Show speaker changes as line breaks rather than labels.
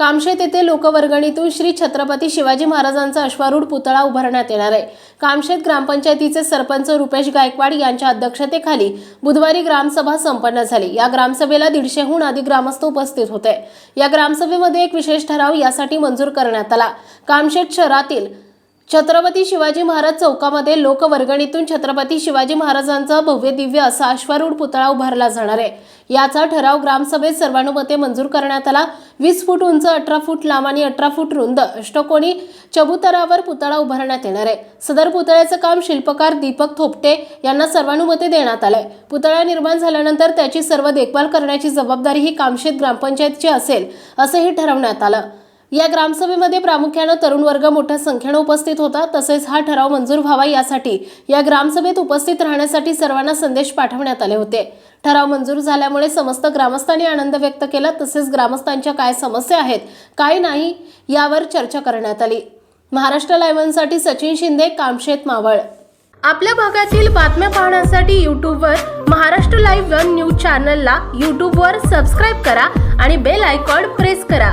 कामशेत येथे लोकवर्गणीतून श्री छत्रपती शिवाजी महाराजांचा अश्वारूढ पुतळा उभारण्यात येणार आहे. कामशेत ग्रामपंचायतीचे सरपंच रुपेश गायकवाड यांच्या अध्यक्षतेखाली बुधवारी ग्रामसभा संपन्न झाली. या ग्रामसभेला दीडशेहून अधिक ग्रामस्थ उपस्थित होते. या ग्रामसभेमध्ये एक विशेष ठराव यासाठी मंजूर करण्यात आला. कामशेत शहरातील छत्रपती शिवाजी महाराज चौकामध्ये लोकवर्गणीतून छत्रपती शिवाजी महाराजांचा भव्य दिव्य असा अश्वारूढ पुतळा उभारला जाणार आहे. याचा ठराव ग्रामसभेत सर्वानुमते मंजूर करण्यात आला. वीस फूट उंच अठरा फूट लांब आणि अठरा फूट रुंद अष्टकोनी चबुतरावर पुतळा उभारण्यात येणार आहे. सदर पुतळ्याचं काम शिल्पकार दीपक थोपटे यांना सर्वानुमते देण्यात आलंय. पुतळा निर्माण झाल्यानंतर त्याची सर्व देखभाल करण्याची जबाबदारी ही कामशेत ग्रामपंचायतची असेल असंही ठरवण्यात आलं. या ग्रामसभेमध्ये प्रामुख्यानं तरुण वर्ग मोठ्या संख्येनं उपस्थित होता. तसेच हा ठराव मंजूर व्हावा यासाठी या ग्रामसभेत उपस्थित राहण्यासाठी सर्वांना संदेश पाठवण्यात आले होते. ठराव मंजूर झाल्यामुळे समस्त ग्रामस्थांनी आनंद व्यक्त केला. तसेच ग्रामस्थांच्या काय समस्या आहेत काय नाही यावर चर्चा करण्यात आली. महाराष्ट्र लायव्हनसाठी सचिन शिंदे कामशेत मावळ. आपल्या भागातील बातम्या पाहण्यासाठी यूट्यूबवर महाराष्ट्र लाईव्ह वन न्यूज चॅनलला यूट्यूबवर सबस्क्राईब करा आणि बेल आयकॉन प्रेस करा.